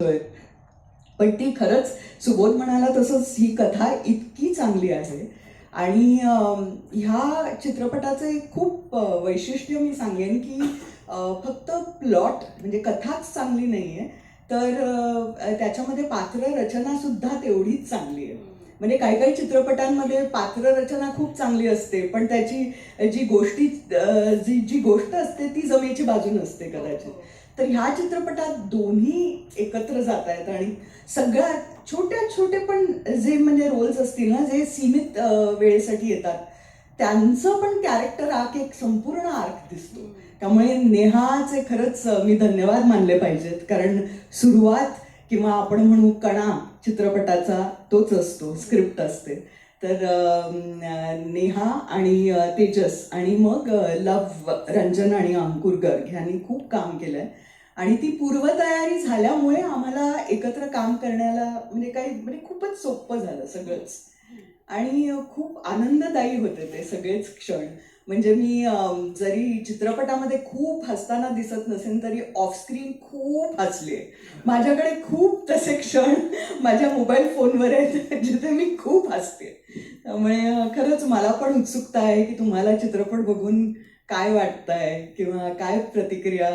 पण ती खरंच सुबोध म्हणाला तसंच ही कथा इतकी चांगली आहे. आणि ह्या चित्रपटाचं एक खूप वैशिष्ट्य मी सांगेन की फक्त प्लॉट म्हणजे कथाच चांगली नाही आहे तर त्याच्यामध्ये पात्र रचना सुद्धा तेवढीच चांगली आहे. म्हणजे काही काही चित्रपटांमध्ये पात्र रचना खूप चांगली असते पण त्याची जी गोष्टी जी जी गोष्ट असते ती जमेची बाजू नसते कदाचित. तर ह्या चित्रपटात दोन्ही एकत्र जात आहेत आणि सगळ्यात छोट्या छोटे पण जे म्हणजे रोल्स असतील ना जे सीमित वेळेसाठी येतात त्यांचं पण कॅरेक्टर आर्क एक संपूर्ण आर्क दिसतो. त्यामुळे नेहाचे खरंच मी धन्यवाद मानले पाहिजेत. कारण सुरुवात किंवा आपण म्हणू कणा चित्रपटाचा तोच असतो स्क्रिप्ट असते. तर नेहा आणि तेजस आणि मग लव रंजन आणि अंकुर गर्ग ह्यांनी खूप काम केलंय. आणि ती पूर्वतयारी झाल्यामुळे आम्हाला एकत्र काम करण्याला म्हणजे काही म्हणजे खूपच सोपं झालं सगळंच. आणि खूप आनंददायी होते ते सगळेच क्षण. म्हणजे मी जरी चित्रपटामध्ये खूप हसताना दिसत नसेल तरी ऑफस्क्रीन खूप हसले. माझ्याकडे खूप तसे क्षण माझ्या मोबाईल फोनवर आहेत जिथे मी खूप हसते. त्यामुळे खरंच मला पण उत्सुकता आहे की तुम्हाला चित्रपट बघून काय वाटतंय किंवा काय प्रतिक्रिया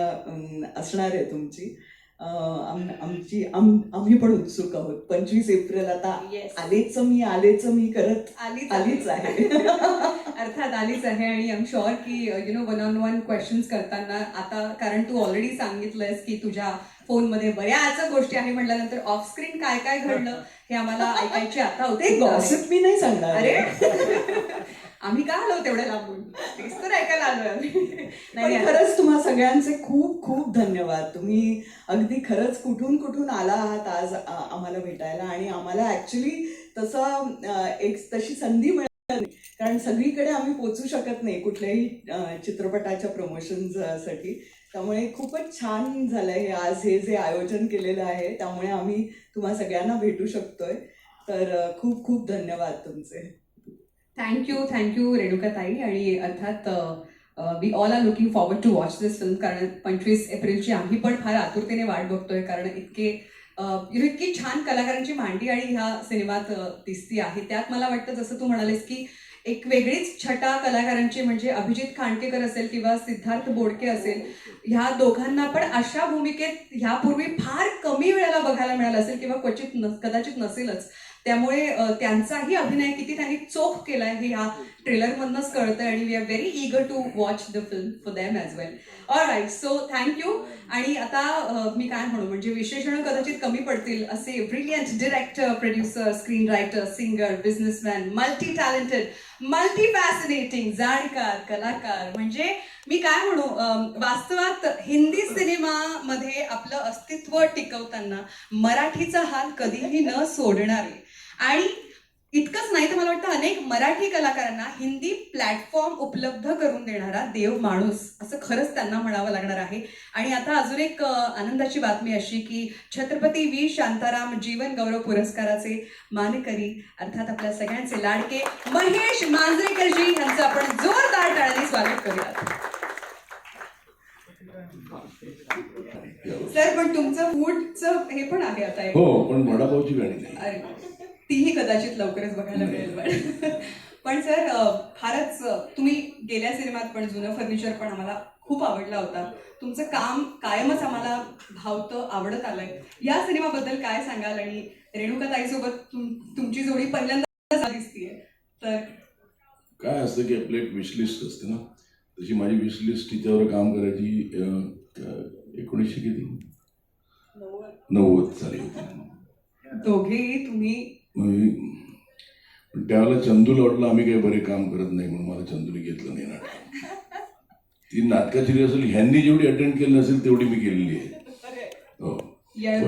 असणार आहे तुमची? आम- आमची आम- आम्ही पण उत्सुक आहोत. पंचवीस एप्रिल आता आलेच मी आलेच मी करत आलीच आलीच आहे. अर्थात आलीच आहे आणि एम शुअर की you know one on one questions करताना आता कारण तू ऑलरेडी सांगितलंयस की तुझ्या फोनमध्ये बऱ्याच गोष्टी आहे म्हटल्यानंतर ऑफ स्क्रीन काय काय घडलं हे आम्हाला ऐकायचे आता होते गॉसिप मी नाही सांगणार. अरे! आम्ही का आलो तेवढ्या लांबून? तेच तर ऐकायला आलोय आम्ही. नाही खरंच तुम्हा सगळ्यांचे खूप खूप धन्यवाद. तुम्ही अगदी खरंच कुठून कुठून आला आहात आज आम्हाला भेटायला आणि आम्हाला ऍक्च्युली तसा एक तशी संधी नाही कारण सगळीकडे आम्ही पोचू शकत नाही कुठल्याही चित्रपटाच्या प्रमोशनसाठी त्यामुळे खूपच छान झालंय हे आज हे जे आयोजन केलेलं आहे त्यामुळे आम्ही तुम्हा सगळ्यांना भेटू शकतोय. तर खूप खूप धन्यवाद तुमचे. थँक्यू थँक्यू रेणुका ताई आणि अर्थात we all are looking forward to watch this film कारण पंचवीस एप्रिलची आम्ही पण फार आतुरतेने वाट बघतोय कारण इतके यु इतकी छान कलाकारांची मांडी आणि ह्या सिनेमात दिसती आहे. त्यात मला वाटतं जसं तू म्हणालेस की एक वेगळीच छटा कलाकारांची म्हणजे अभिजित खांडकेकर असेल किंवा सिद्धार्थ बोडके असेल ह्या दोघांना पण अशा भूमिकेत ह्यापूर्वी फार कमी वेळेला बघायला मिळालं असेल किंवा क्वचित न कदाचित नसेलच. त्यामुळे त्यांचाही अभिनय किती त्यांनी चोख केलाय हे ह्या ट्रेलरमधनंच कळतंय आणि we are very eager to watch the film for them as well all right so thank you आणि आता मी काय म्हणू म्हणजे विशेषण कदाचित कमी पडतील असे brilliant director producer screen writer singer businessman multi talented multi fascinating जाणकार कलाकार. म्हणजे मी काय म्हणू वास्तवात हिंदी सिनेमामध्ये आपलं अस्तित्व टिकवताना मराठीचा हात कधीही न सोडणारे आणि इतकंच नाही तर मला वाटतं अनेक मराठी कलाकारांना हिंदी प्लॅटफॉर्म उपलब्ध करून देणारा देव माणूस असं खरंच त्यांना म्हणावं लागणार आहे. आणि आता अजून एक आनंदाची बातमी अशी की छत्रपती वी शांताराम जीवन गौरव पुरस्काराचे मानकरी अर्थात आपल्या सगळ्यांचे लाडके महेश मांजरेकरजी यांचं आपण जोरदार टाळ्यांनी स्वागत करूयात. सर पण तुमचं फूडचं हे पण आहे आता. हो पण वडापावची गाणी तीही कदाचित लवकरच बघायला मिळेल पण पण सर फारच तुम्ही गेल्या सिनेमात पण जुनं फर्निचर पण आम्हाला खूप आवडला होता. तुमचं काम कायमच आम्हाला भावतं आवडत आलंय. या सिनेमाबद्दल काय सांगाल? आणि रेणुका ताईसोबत तुम- तुमची जोडी पहिल्यांदा दिसतीये. तर काय असतं की आपली एक विशलिस्ट असते ना? तशी माझी विशलिस्ट तिच्यावर काम करायची एकोणीसशे किती? नव्वद. साली दोघेही तुम्ही पण त्यावेळेला चंदूला वाटलं आम्ही काही बरे काम करत नाही म्हणून मला चंदूने घेतलं नाही नाटक. ती नाटकाची रिहर्सल ह्यांनी जेवढी अटेंड केली नसेल तेवढी मी केलेली आहे. हो.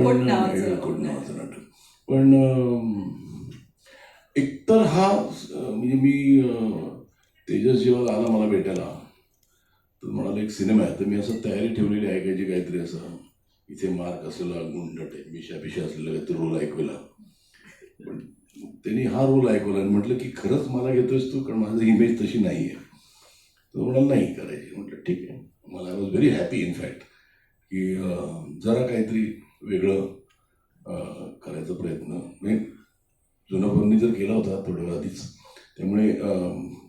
पण नावाचं. नाटक. पण एकतर हा म्हणजे मी तेजस जेव्हा आला मला भेटायला तर म्हणाला एक सिनेमा आहे. तर मी असं तयारी ठेवलेली जे काहीतरी असं इथे मार्क असलेला गुंड मिशा पिशा असलेला काहीतरी रोल ऐकवला त्यांनी हा रोल ऐकवला आणि म्हटलं की खरंच मला घेतोयस तू कारण माझं इमेज तशी नाही आहे तर म्हणाल नाही करायची. म्हटलं ठीक आहे. मला I was very happy in fact की जरा काहीतरी वेगळं करायचा प्रयत्न. म्हणजे जुना जर केला होता थोड्या वेळ आधीच त्यामुळे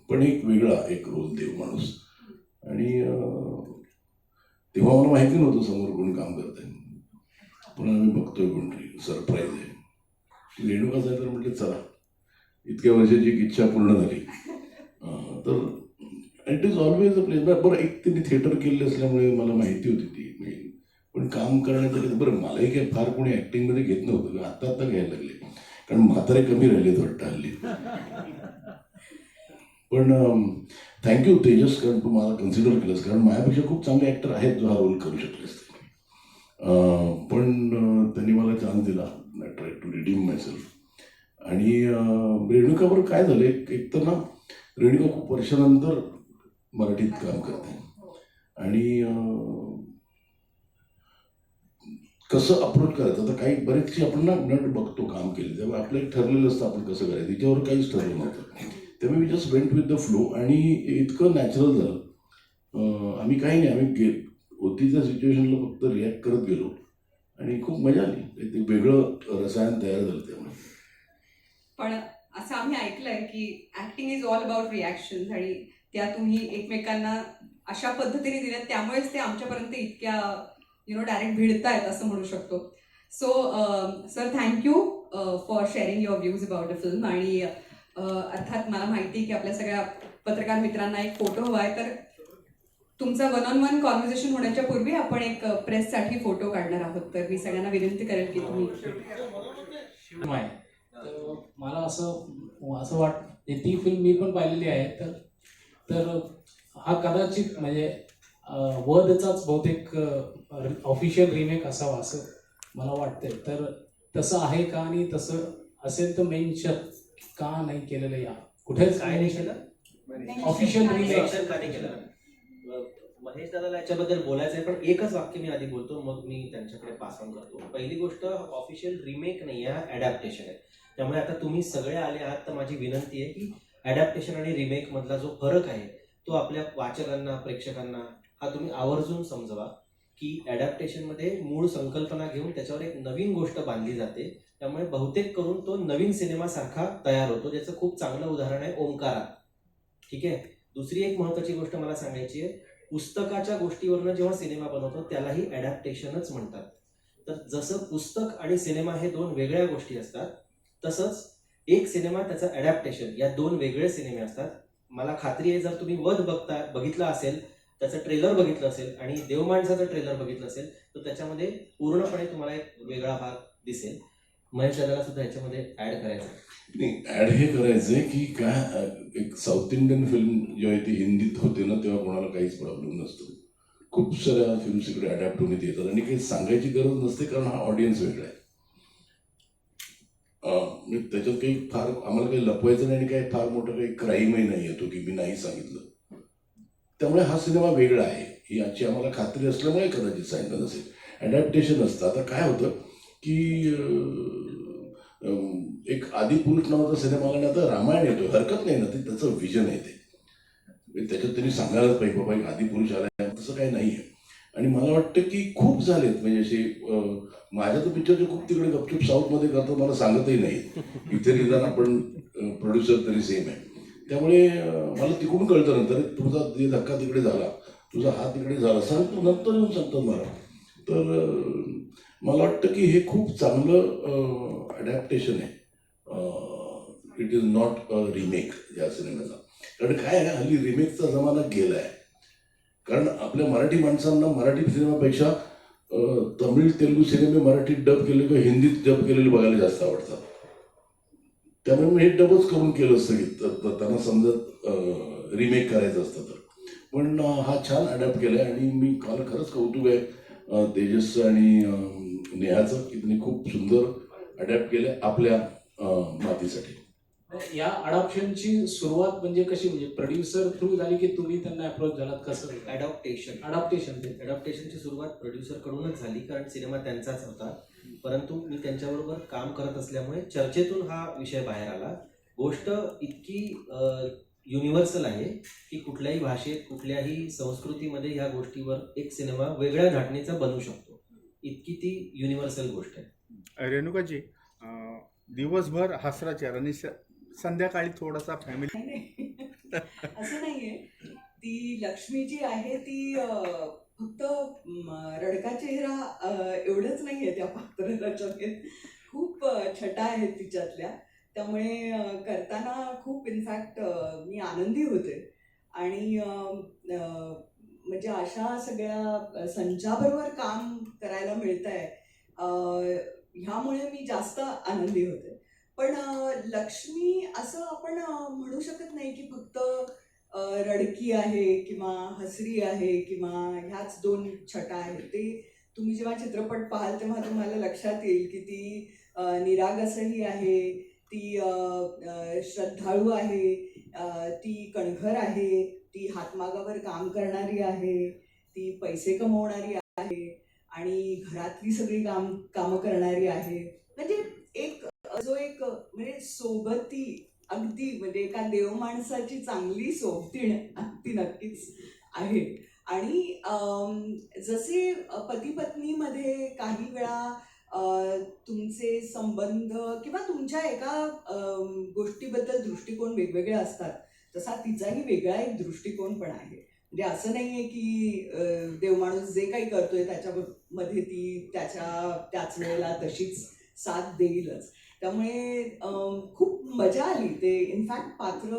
पण एक वेगळा एक रोल देव माणूस. आणि तेव्हा मला माहिती नव्हतं समोर कोण काम करत आहे पण आम्ही बघतोय कोणतरी सरप्राईज आहे. रेणुका साहेब तर म्हटलं चला इतक्या वर्षाची एक इच्छा पूर्ण झाली. तर it is always a place बरं एक त्यांनी थिएटर केलेलं असल्यामुळे मला माहिती होती ती. म्हणजे पण काम करण्याचं बरं मलाही काही फार कोणी ॲक्टिंगमध्ये घेत नव्हतं. आत्ता आत्ता घ्यायला लागले. कारण म्हातारे कमी राहिलेत वाटतं हल्ली. पण थँक्यू तेजस कारण तू मला कन्सिडर केलंस. कारण माझ्यापेक्षा खूप चांगले ॲक्टर आहेत जो हा रोल करू शकले असते अं, पण त्यांनी मला चान्स दिला. I try to redeem myself आणि रेणुकावर काय झालं? एक तर ना रेणुका खूप वर्षानंतर मराठीत काम करते आणि कसं अप्रोच करायचं? आता काही बरेचशी आपण ना नट बघतो काम केले. तेव्हा आपलं एक ठरलेलं असतं आपण कसं करायचं. तिच्यावर काहीच ठरलं नव्हतं. त्यामुळे मी just went with the flow आणि इतकं नॅचरल झालं. आम्ही काही नाही. आम्ही गे होती त्या सिच्युएशनला फक्त रिॲक्ट करत गेलो. आणि खूप मजा आली. एक वेगळं रसायन तयार झालं त्यामुळे. पण असं आम्ही ऐकलंय की acting is all about reaction आणि त्या तुम्ही एकमेकांना अशा पद्धतीने दिल्या त्यामुळेच ते आमच्यापर्यंत इतक्या यु नो डायरेक्ट भिडतायत असं म्हणू शकतो. So sir thank you for sharing your views about the film आणि अर्थात मला माहिती आहे की आपल्या सगळ्या पत्रकार मित्रांना एक फोटो हवा आहे. तर तुमचा वन ऑन वन कॉन्व्हर्सेशन होण्याच्या पूर्वी आपण एक प्रेससाठी फोटो काढणार आहोत. तर मी सगळ्यांना विनंती करेल की तुम्ही हो, हो, हो. मला असं असं वाट ती फिल्म मी पण पाहिलेली आहे तर तर हा कदाचित म्हणजे वधचाच बहुतेक ऑफिशियल रिमेक असावा असं मला वाटतंय. तर तसं आहे का आणि तसं असेल तर मेन्शन का नाही केलेलं या? कुठेच काय नाही केलं? ऑफिशियल रिमेक का नाही केलं? महेश दादाला याच्याबद्दल बोलायचं आहे पण एकच वाक्य मी आधी बोलतो मग मी त्यांच्याकडे पास ऑन करतो. पहिली गोष्ट ऑफिशियल रिमेक नाही आहे अडॅप्टेशन आहे. त्यामुळे आता तुम्ही सगळे आले आहात तर माझी विनंती आहे की अडॅप्टेशन आणि रिमेक मधला जो फरक आहे तो आपल्या वाचकांना प्रेक्षकांना हा तुम्ही आवर्जून समजवा की adaptation मध्ये मूळ संकल्पना घेऊन त्याच्यावर एक नवीन गोष्ट बांधली जाते. त्यामुळे बहुतेक करून तो नवीन सिनेमासारखा तयार होतो ज्याचं खूप चांगलं उदाहरण आहे ओंकारा. ठीक आहे? दुसरी एक महत्वाची गोष्ट मला सांगायची आहे पुस्तकाच्या गोष्टीवरनं जेव्हा सिनेमा बनवतो त्यालाही अडॅप्टेशनच म्हणतात. तर जसं पुस्तक आणि सिनेमा हे दोन वेगळ्या गोष्टी असतात तसंच एक सिनेमा त्याचं अडॅप्टेशन या दोन वेगळे सिनेमे असतात. मला खात्री आहे जर तुम्ही वध बघता बघितला असेल त्याचं ट्रेलर बघितलं असेल आणि देवमाणसाचं ट्रेलर बघितलं असेल तर त्याच्यामध्ये पूर्णपणे तुम्हाला एक वेगळा भाग दिसेल. महेश दादाला सुद्धा याच्यामध्ये ऍड करायचं नाही ऍड हे करायचंय की काय एक साऊथ इंडियन फिल्म जेव्हा ती हिंदीत होते ना तेव्हा कोणाला काहीच प्रॉब्लेम नसतो. खूप साऱ्या फिल्म्स इकडे अडॅप्ट होण्यात येतात. आणि काही सांगायची गरज नसते कारण हा ऑडियन्स वेगळा आहे. मी त्याच्यात काही फार आम्हाला काही लपवायचं नाही आणि काही फार मोठं काही क्राईमही नाही येतो की मी नाही सांगितलं. त्यामुळे हा सिनेमा वेगळा आहे. याची आम्हाला खात्री असल्यामुळे कदाचित सांगितलं नसेल. ॲडॅप्टेशन असतं. आता काय होतं की एक आदिपुरुष नावाचा सिनेमा आणि आता रामायण येतो. हरकत नाही ना ते त्याचं विजन आहे ते. त्याच्यात त्यांनी सांगायलाच पाहिजे बाबा एक आदिपुरुष आला तसं काही नाही आहे आणि मला वाटतं की खूप झालेत. म्हणजे असे माझ्या तर पिक्चरचे खूप तिकडे गपचूप साऊथमध्ये करतात मला सांगतही नाही. इथे निदान आपण प्रोड्युसर तरी सेम आहे. त्यामुळे मला तिकडून कळतं नंतर तुझा धक्का तिकडे झाला तुझा हात तिकडे झाला सांगतो नंतर येऊन सांगतात मला. तर मला वाटतं की हे खूप चांगलं अडॅप्टेशन आहे. It is not a remake या सिनेमाचा. कारण काय आहे हल्ली रिमेकचा जमाना गेला आहे कारण आपल्या मराठी माणसांना मराठी सिनेमापेक्षा तमिळ तेलुगू सिनेमे मराठीत डब केले किंवा हिंदीत डब केलेले बघायला जास्त आवडतात. त्यामुळे मी हे डबच करून केलं असतं की त्यांना समजत रिमेक करायचं असतं तर. पण हा छान अडॅप्ट केला आहे आणि मी काल खरंच कौतुक आहे तेजस आणि नेहाचं की त्यांनी खूप सुंदर अडॅप्ट केलं आपल्या मातीसाठी. या अडॉप्शनची सुरुवात म्हणजे कशी? म्हणजे प्रोड्युसर थ्रू झाली की तुम्ही त्यांना अप्रोच झालात? कसं अडॅप्टेशन अडॉप्टेशन अडॅप्टेशनची सुरुवात प्रोड्युसर कडूनच झाली कारण सिनेमा त्यांचाच होता. परंतु मी त्यांच्याबरोबर काम करत असल्यामुळे चर्चेतून हा विषय बाहेर आला. गोष्ट इतकी युनिव्हर्सल आहे की कुठल्याही भाषेत कुठल्याही संस्कृतीमध्ये ह्या गोष्टीवर एक सिनेमा वेगळ्या धाटणीचा बनू शकतो. इतकी ती युनिव्हर्सल गोष्ट आहे. रेणुकाजी दिवसभर हसरा चेहरा आणि स- संध्याकाळी थोडासा फॅमिली असं नाहीये. ती लक्ष्मी जी आहे ती फक्त रडका चेहरा एवढंच नाहीये त्या पात्र रचनेत खूप छटा आहेत तिच्यातल्या. त्यामुळे करताना खूप इनफॅक्ट मी आनंदी होते. आणि म्हणजे अशा सगळ्या संचाबरोबर काम करायला मिळत आहे ह्यामुळे मी जास्त आनंदी होते. पण लक्ष्मी असं आपण म्हणू शकत नाही की फक्त रडकी आहे किंवा हसरी आहे किंवा ह्याच दोन छटा आहेत. ते तुम्ही जेव्हा चित्रपट पाहाल तेव्हा तुम्हाला लक्षात येईल की ती निरागसही आहे ती श्रद्धाळू आहे ती कणखर आहे ती हातमागावर काम करणारी आहे ती पैसे कमवणारी आहे आणि घरातली सगळी काम कामं करणारी आहे. म्हणजे एक जो एक म्हणजे सोबती अगदी म्हणजे एका देव माणसाची चांगली सोबतीण ती नक्कीच आहे. आणि जसे पती पत्नीमध्ये काही वेळा तुमचे संबंध किंवा तुमच्या एका गोष्टीबद्दल दृष्टिकोन वेगवेगळे असतात तसा तिचाही वेगळा एक दृष्टिकोन पण आहे. म्हणजे असं नाहीये की देव देवमाणूस जे काही करतोय त्याच्यामध्ये ती त्याच्या त्याच वेळेला तशीच साथ देईलच. त्यामुळे खूप मजा आली. ते इनफॅक्ट पात्र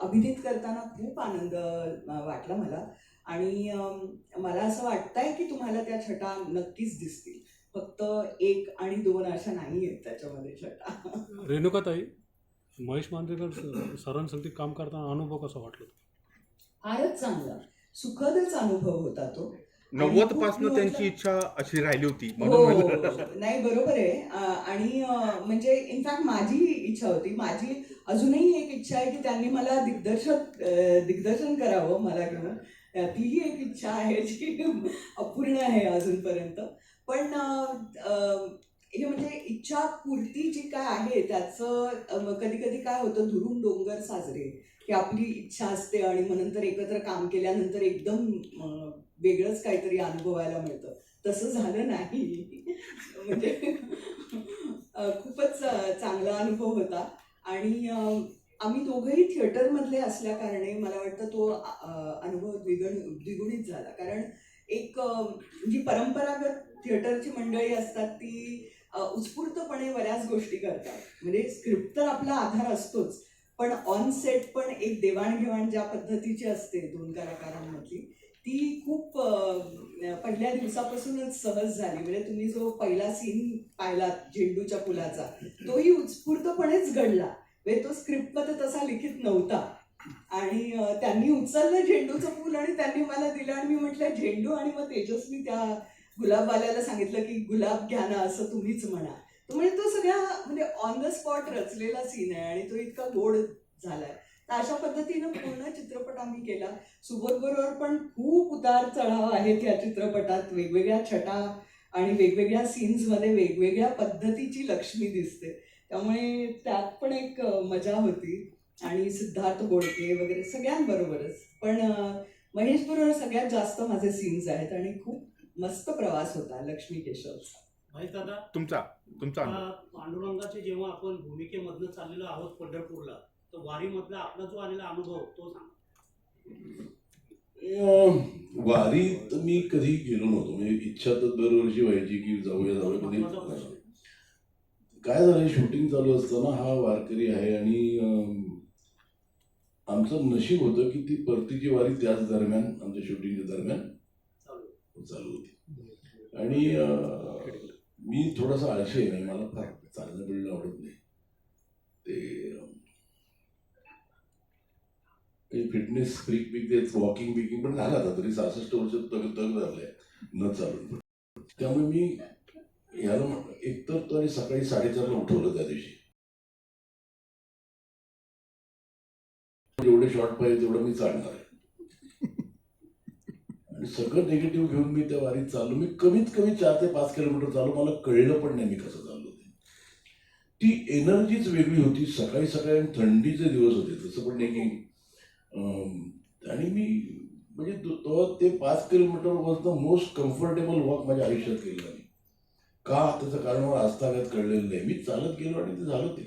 अभिनीत करताना खूप आनंद वाटला मला. आणि मला असं वाटतंय की तुम्हाला त्या छटा नक्कीच दिसतील. फक्त एक आणि दोन अशा नाही आहेत त्याच्यामध्ये छटा. रेणुकाताई महेश मांजरेकर सरांसाठी काम करताना अनुभव कसा वाटला? फारच चांगला. सुखदच अनुभव होता तो. नव्वद पासनं त्यांची इच्छा अशी राहिली होती. हो नाही बरोबर आहे. आणि म्हणजे इनफॅक्ट माझी इच्छा होती. माझी अजूनही एक इच्छा आहे की त्यांनी मला दिग्दर्शन अं, दिग्दर्शन करावं मला घेऊन. तीही एक इच्छा आहे जी अपूर्ण आहे अजूनपर्यंत. पण हे म्हणजे इच्छा पूर्ती जी काय आहे त्याचं कधी कधी काय होतं धुरून डोंगर साजरे की आपली इच्छा असते आणि मग नंतर एकत्र काम केल्यानंतर एकदम वेगळंच काहीतरी अनुभवायला मिळतं. तसं झालं नाही. म्हणजे खूपच चांगला अनुभव होता. आणि आम्ही दोघंही थिएटरमधले असल्या कारणे मला वाटतं तो अनुभव द्विगुण द्विगुणित झाला. कारण एक जी परंपरागत थिएटरची मंडळी असतात ती उत्स्फूर्तपणे बऱ्याच गोष्टी करतात. म्हणजे स्क्रिप्ट तर आपला आधार असतोच. पण ऑन सेट पण एक देवाणघेवाण ज्या पद्धतीची असते दोन कलाकारांमधली ती खूप पहिल्या दिवसापासूनच सहज झाली. म्हणजे तुम्ही जो पहिला सीन पाहिला झेंडूच्या फुलाचा तोही उत्स्फूर्तपणेच घडला. म्हणजे तो स्क्रिप्टमध्ये तसा लिखित नव्हता. आणि त्यांनी उचललं झेंडूचं फुल आणि त्यांनी मला दिलं आणि मी म्हटलं झेंडू आणि मग तेजस्वी त्या गुलाबवाल्याला सांगितलं की गुलाब घ्या ना असं तुम्हीच म्हणा. म्हणजे तो सगळ्या म्हणजे ऑन द स्पॉट रचलेला सीन आहे आणि तो इतका गोड झालाय. तर अशा पद्धतीनं पूर्ण चित्रपट आम्ही केला. सुबोध बरोबर पण खूप उतार चढाव आहेत या चित्रपटात. वेगवेगळ्या छटा आणि वेगवेगळ्या सीन्समध्ये वेगवेगळ्या पद्धतीची लक्ष्मी दिसते. त्यामुळे त्यात पण एक मजा होती. आणि सिद्धार्थ बोडके वगैरे सगळ्यांबरोबरच. पण महेश बरोबर सगळ्यात जास्त माझे सीन्स आहेत आणि खूप मस्त प्रवास होता लक्ष्मी केशवचा. भाई दादा तुमचा तुमचा पांडुरंगाचे जेव्हा आपण भूमिकेमधनं चाललेलो आहोत पंढरपूरला तर वारीमधला आपला जो आलेला अनुभव तो सांगा. वारीत मी कधी गेलो नव्हतो. म्हणजे इच्छा तर दरवर्षी व्हायची की जाऊया जाऊया कधी काय झालं शूटिंग चालू असताना हा वारकरी आहे आणि आमचं नशीब होतं की ती परतीची वारी त्याच दरम्यान आमच्या शूटिंगच्या दरम्यान चालू चालू होती. आणि मी थोडासा आळशी आहे मला फार चालणं बिळणं आवडत नाही. ते फिटनेस फ्रीक बिक देत वॉकिंग बिकिंग पण झाला आता तरी सहासष्ट वर्ष तग तग झाले न चालून त्यामुळे मी याला एकतर तर सकाळी साडेचारला उठवलं त्या दिवशी. जेवढे शॉर्ट पाहिजे तेवढं मी चालणार आहे. आणि सगळं निगेटिव्ह घेऊन मी त्या वारीत चाललो. मी कमीत कमी चार ते पाच किलोमीटर चालू मला कळलं पण नाही मी कसं चाललो ते. ती एनर्जीच वेगळी होती. सकाळी सकाळी थंडीचे दिवस होते. तसं पण नाही की आणि मी म्हणजे तो- ते पाच kilometre was the most comfortable walk माझ्या आयुष्यात केलेला मी का त्याचं कारण मला आस्थागत कळलेलं नाही. मी चालत गेलो आणि ते झालं ते.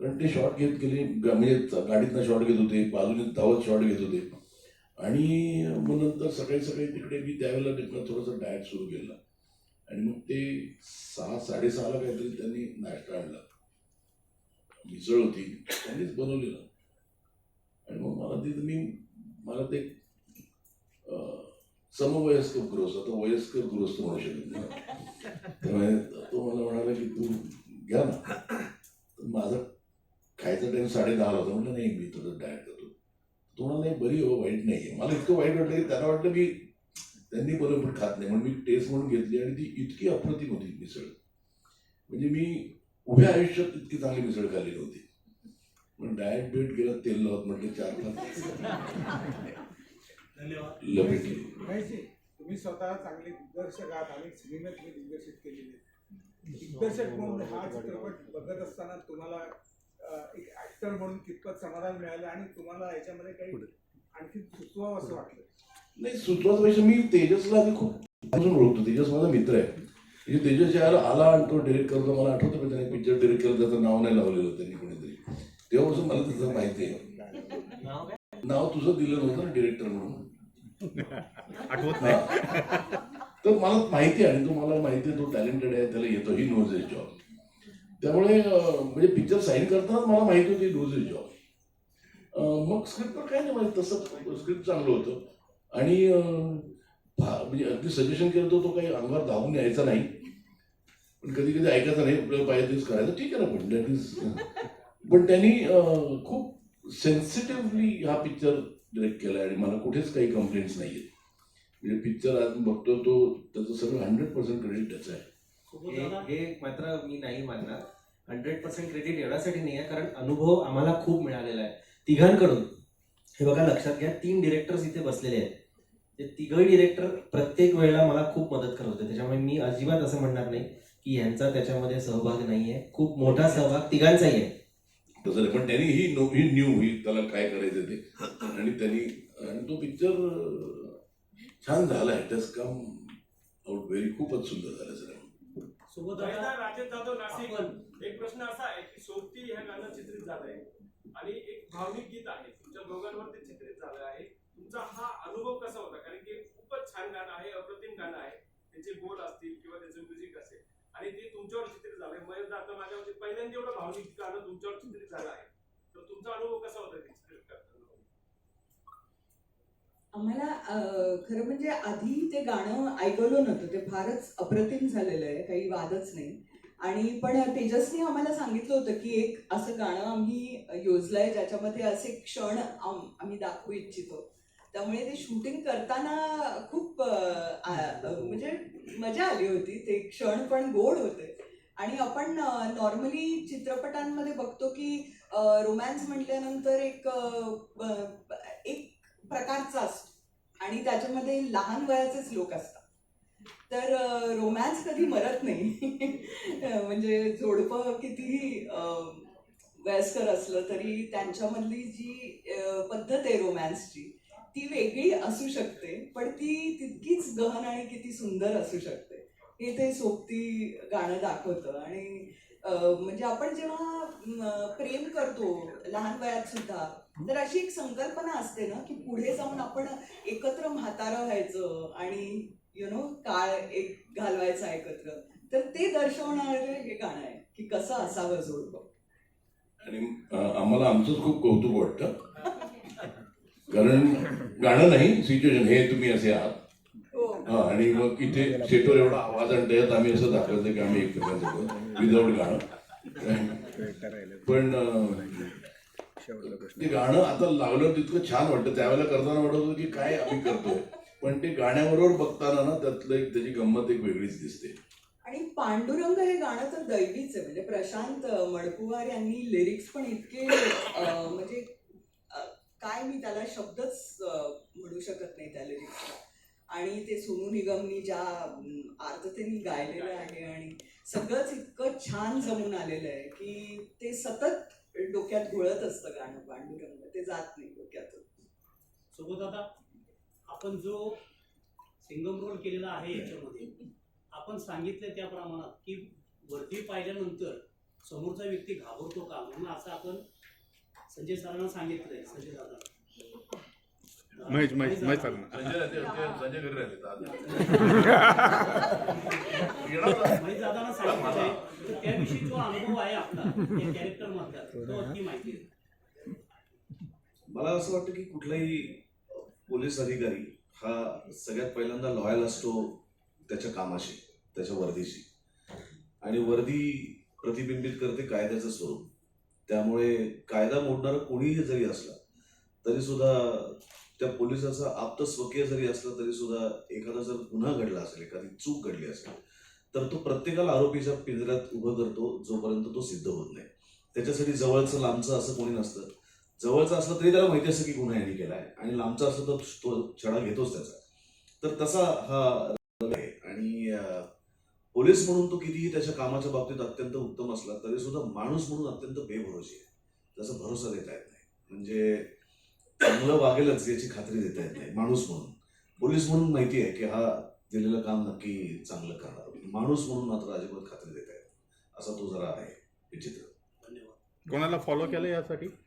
कारण ते शॉर्ट घेत गेले म्हणजे गाडीतनं शॉर्ट घेत होते बाजूने धावत शॉर्ट घेत होते. आणि मग नंतर सकाळी सकाळी तिकडे मी त्यावेळेला तिकडं थोडंसं डायट सुरू केला. आणि मग ते सहा साडेसहाला काहीतरी त्यांनी नाश्ता आणला. मिसळ होती. त्यांनीच बनवलेलं. आणि मग मला ते मी मला ते समवयस्क गृहस्थ आता वयस्कर गृहस्थ म्हणू शकत नाही. त्यामुळे तो मला म्हणाला की तू घ्या ना. तर माझा खायचा टाइम साडे दहाला होता. म्हटलं नाही मी थोडं डायट करतो. तो नाही बरी हो वाईट नाही आहे. मला इतकं वाईट वाटलं की त्याला वाटलं मी त्यांनी बरोबर खात नाही. म्हणून मी टेस्ट म्हणून घेतली आणि ती इतकी अप्रतिम होती मिसळ. म्हणजे मी उभ्या आयुष्यात इतकी चांगली मिसळ खाल्ली नव्हती. पण डाएट बेट गेलं तेल लावत म्हटलं चार पाच. धन्यवाद. लपेटली महेशजी तुम्ही स्वतः चांगले दिग्दर्शक आहात अनेक सिनेमे तुम्ही दिग्दर्शित केलेले. दिग्दर्शक म्हणून हा चित्रपट बघत असताना तुम्हाला एक ऍक्टर म्हणून कितपत समाधान मिळालं आणि तुम्हाला याच्यामध्ये काही आणखी सुचवावं असं वाटलं? नाही सुचवायचं पेक्षा मी तेजसला आधी खूप अजून ओळखतो. तेजस माझा मित्र आहे. म्हणजे तेजस ज्यावेळेला आला आणि तो डिरेक्ट करतो मला आठवतं पण त्याने पिक्चर डिरेक्ट केलं त्याचं नाव नाही लावलेलं त्यांनी तेव्हापासून मला त्याचं माहिती आहे. नाव तुझं दिलं नव्हतं ना डिरेक्टर म्हणून. आठवत नाही. हा. तर मला माहिती आहे आणि तो मला माहिती आहे तो टॅलेंटेड आहे त्याला येतो. ही नोज इज जॉब त्यामुळे म्हणजे पिक्चर साईन करतानाच मला माहिती होती नोज इज जॉब मग स्क्रिप्टवर काय नाही माहिती तसं स्क्रिप्ट चांगलं होतं. आणि म्हणजे अगदी सजेशन केलं तर तो काही अंगावर धावून यायचा नाही. पण कधी कधी ऐकायचं नाही आपल्याला पाहिजे तेच करायचं. ठीक आहे ना पण दॅट इज पण त्यांनी खूप सेन्सिटिव्हली हा पिक्चर डिरेक्ट केला आणि मला कुठेच काही कंप्लेंट्स नाही आहेत म्हणजे पिक्चर आज बघतो तो त्याचं सगळं हंड्रेड पर्सेंट क्रेडिट त्याचं आहे. हे मात्र मी नाही मानणार. हंड्रेड पर्सेंट क्रेडिट एवढ्यासाठी नाही आहे कारण अनुभव आम्हाला खूप मिळालेला आहे. तिघांकडून. हे बघा लक्षात घ्या तीन डिरेक्टर्स इथे बसलेले आहेत. ते तिघही डिरेक्टर प्रत्येक वेळेला मला खूप मदत करत होते. त्याच्यामुळे मी अजिबात असं म्हणणार नाही की ह्यांचा त्याच्यामध्ये सहभाग नाही आहे खूप मोठा सहभाग तिघांचाही आहे. तसं नाही पण त्यांनी ही नो ही न्यू ही त्याला काय करायचं ते. आणि त्यांनी आणि तो पिक्चर छान झाला. आहे टस कम आउट व्हेरी खूपच सुंदर झालं सर दादा राजेश जाधव नाशिक. एक प्रश्न असा आहे की सोबती ह्या गाणं चित्रित झालंय. आणि एक भावनिक गीत आहे. तुमच्या दोघांवर ते चित्रित झालं आहे. तुमचा हा अनुभव कसा होता? कारण की खूपच छान गाणं आहे अप्रतिम गाणं आहे. त्याचे बोल असतील किंवा त्याचं म्युझिक असेल. आणि ते तुमच्यावर चित्रित झालंय महेश आता माझ्या पहिल्यांदा एवढं भावनिक गाणं तुमच्यावर चित्रित झालं आहे. तर तुमचा अनुभव कसा होता ते चित्रित करताना? आम्हाला खरं म्हणजे आधी ते गाणं ऐकवलं नव्हतं. ते फारच अप्रतिम झालेलं आहे. काही वादच नाही. आणि पण तेजसने आम्हाला सांगितलं होतं की एक असं गाणं आम्ही योजलंय ज्याच्यामध्ये असे क्षण आम- आम्ही दाखवू इच्छितो. त्यामुळे ते शूटिंग करताना खूप म्हणजे मजा आली होती. ते क्षण पण गोड होते. आणि आपण नॉर्मली चित्रपटांमध्ये बघतो की रोमॅन्स म्हटल्यानंतर एक एक प्रकारचा असतो. आणि त्याच्यामध्ये लहान वयाचेच लोक असतात. तर रोमॅन्स कधी मरत नाही. म्हणजे जोडपं कितीही वयस्कर असलं तरी त्यांच्यामधली जी पद्धत आहे रोमॅन्सची ती वेगळी असू शकते पण ती तितकीच गहन आणि किती सुंदर असू शकते. हे ते सोबती गाणं दाखवतं. आणि म्हणजे आपण जेव्हा प्रेम करतो लहान वयात सुद्धा तर अशी एक संकल्पना असते ना की पुढे जाऊन आपण एकत्र म्हातारं व्हायचं आणि यु नो काळ एक घालवायचा एकत्र. तर ते दर्शवणारं हे गाणं आहे की कसं असावं जोडपं. आणि आम्हाला आमचंच खूप कौतुक वाटतं. कारण गाणं नाही सिच्युएशन हे तुम्ही असे आहात. हो. हा, आणि मग इथे सेटवर एवढा आवाज आणि त्याच्यात आम्ही असं दाखवायचं की आम्ही एकमेकांसोबत विदाऊट गाणं. पण ते गाणं आता लावलं तितकं छान वाटतं. त्यावेळेला करताना वाटत होतं की काय आम्ही करतोय. पण ते गाण्याबरोबर बघताना ना त्यातलं एक त्याची गंमत एक वेगळीच दिसते. आणि पांडुरंग हे गाणं तर दैवीच आहे. म्हणजे प्रशांत मडकुवार यांनी लिरिक्स पण इतके म्हणजे काय मी त्याला शब्दच म्हणू शकत नाही त्या लिरिक्सला आणि ते सोनू निगमनी ज्या अं, आर्ततेने गायलेलं आहे आणि सगळंच इतकं छान जमून आलेलं आहे की ते सतत डोक्यात घोळत असतं गाणं पांडुरंग. ते जात नाही डोक्यातून. सोबत आता आपण जो सिंगम रोल केलेला आहे याच्यामध्ये आपण सांगितलं त्या प्रमाणात की वरती पाहिल्यानंतर समोरचा व्यक्ती घाबरतो का? म्हणून असं आपण संजय सरांना सांगितलंय संजय दादा. महेश महेश महेश सरांना. संजय घरी राहिले महेश दादांना सांगितलंय तर त्याविषयी जो अनुभव आहे आपला त्या कॅरेक्टर मधला तो अगदी माहिती आहे. मला असं वाटतं की कुठलाही पोलीस अधिकारी हा सगळ्यात पहिल्यांदा लॉयल असतो त्याच्या कामाशी त्याच्या वर्दीशी. आणि वर्दी प्रतिबिंबित करते कायद्याचं स्वरूप. त्यामुळे कायदा मोडणारं कोणीही जरी असला तरी सुद्धा त्या पोलिसाचा आप्त स्वकीय जरी असला तरी सुद्धा एखादा जर गुन्हा घडला असेल एखादी चूक घडली असेल तर तो प्रत्येकाला आरोपीच्या पिंजऱ्यात उभं करतो जोपर्यंत तो सिद्ध होत नाही. त्याच्यासाठी जवळचं लांबचं असं कोणी नसतं. जवळचं असलं तरी त्याला माहिती असतं की गुन्हा यांनी केला आहे आणि लांबचा असलं तर तो छडा घेतोच त्याचा. तर तसा हा पोलीस म्हणून तो कितीही त्याच्या कामाच्या बाबतीत अत्यंत उत्तम असला तरी सुद्धा माणूस म्हणून अत्यंत बेभरोशी आहे. त्याचा भरोसा देता येत नाही. म्हणजे चांगलं वागेलच याची खात्री देता येत नाही माणूस म्हणून. पोलीस म्हणून माहिती आहे की हा दिलेलं काम नक्की चांगलं करणार. माणूस म्हणून मात्र अजिबात खात्री देता येत नाही. असा तो जरा आहे विचित्र. धन्यवाद. कोणाला फॉलो केलं यासाठी?